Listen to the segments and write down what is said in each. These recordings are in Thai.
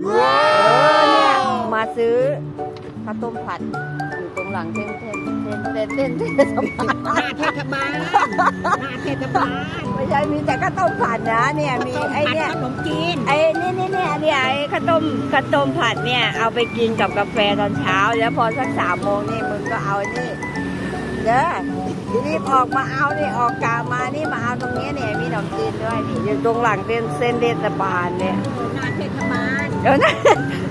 เออเนี่ยมาซื้อข้าวต้มผัดอยู่ตรงหลังเส้นเส้นเส้นเส้นเส้นเส้นมานหน้าเทศบาลหน้าเทศบาลไม่ใช่มีแต่ข้าวต้มผัดนะเนี่ยมีไอ้เนี่ยขนมจีนไอ้นี่นี่เนี่ยเนี่ยไอ้ข้าวต้มข้าวต้มผัดเนี่ยเอาไปกินกับกาแฟตอนเช้า แล้วพอสักสามโมงนี่มึงก็เอาไอ้นี่เด้อ รีบออกมาเอานี่ออกกามานี่มาเอาตรงนี้เนี่ยมีขนมจีนด้วยนี่อยู่ตรงหลังเส้นเส้นเทศบาลเนี่ยหน้าเทศบาลเดี๋ยวนะ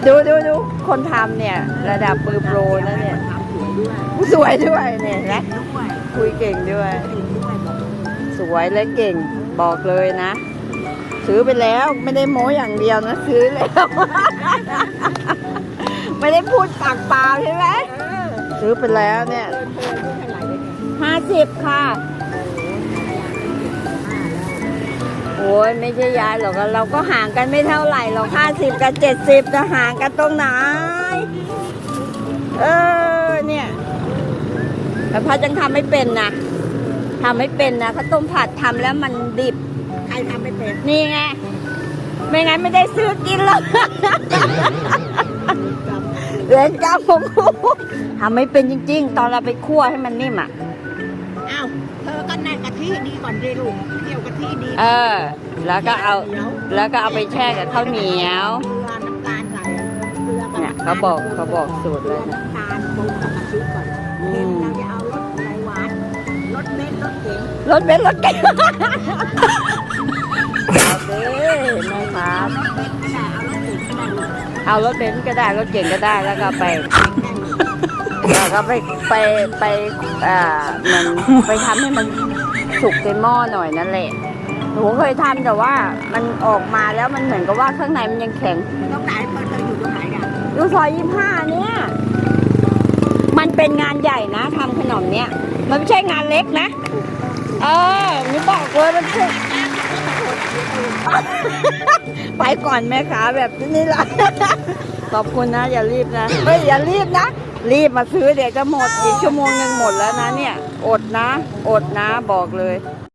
ดูดูดูคนทำเนี่ย ระดับปือโปรนะเนี่ยทำสวยด้วยสวยด้วยเนี่ยนะด้วยคุยเก่งด้วยจริงด้วยบอกสวยและเก่งบอกเลยนะ ซื้อไปแล้วไม่ได้โม้อย่างเดียวนะ ซื้อแล้ว ไม่ได้พูดปากเปล่าใช่ไหมเออซื้อไปแล้วเนี่ย ห้าสิบค่ะ โอ้ยไม่ใช่ยายหรอกเราก็ห่างกันไม่เท่าไหร่หรอกห้าสิบกับเจ็ดสิบจะห่างกันตรงไหน เออเนี่ยแต่พัดยังทำไม่เป็นนะทำไม่เป็นนะข้าวต้มผัดทำแล้วมันดิบ ใครทำไม่เป็น นี่ไง ไม่งั้นไม่ได้ซื้อกินหรอก เรียนกรรมของครูทำไม่เป็นจริง ๆ ตอนเราไปคั่วให้มันนิ่มอะ อ้าวเธอก็นั่นกะทิดีก่อนดิลูกเกี่ยวกะทิดีเออ แล้วก็เอาดี๋ยวแล้วก็เอาไปแช่กับข้าวเหนียว เกลือน้ำตาลใส่เกลือกับเนี่ยเขาบอกเขาบอกสูตรเกเลลือยนะ น้ำตาลปรุงกับกะทิก่อนอืเห็นมเราจะเอารสอะไรหวานรสเม็ดรสเก๋งรถเบนซ์รถเก๋งเอาสิแม่ค้าเอารสเม็ดก็ได้ เอารสเก๋งก็ได้รถเบนซ์ก็ได้แล้วก็ไปแล้วก็ไปไปไปอ่ามันไปทำให้มันสุกในหม้อหน่อยนั่นแหละหนูเคยทำแต่ว่ามันออกมาแล้วมันเหมือนกับว่าข้างในมันยังแข็งตรงไหนเธอเธออยู่ตรงไหนอะดูซอยยี่ห้าเนี่ยมันเป็นงานใหญ่นะทำขนมเนี่ย มันไม่ใช่งานเล็กนะ เออหนูบอกเลยมันคือ ไปก่อนแม่ขาแบบนี้ละขอบคุณนะอย่ารีบนะเฮ้ยอย่ารีบนะ รีบมาซื้อเดี๋ยวจะหมดอีกชั่วโมงหนึ่งหมดแล้วนะเนี่ย อดนะ อดนะบอกเลย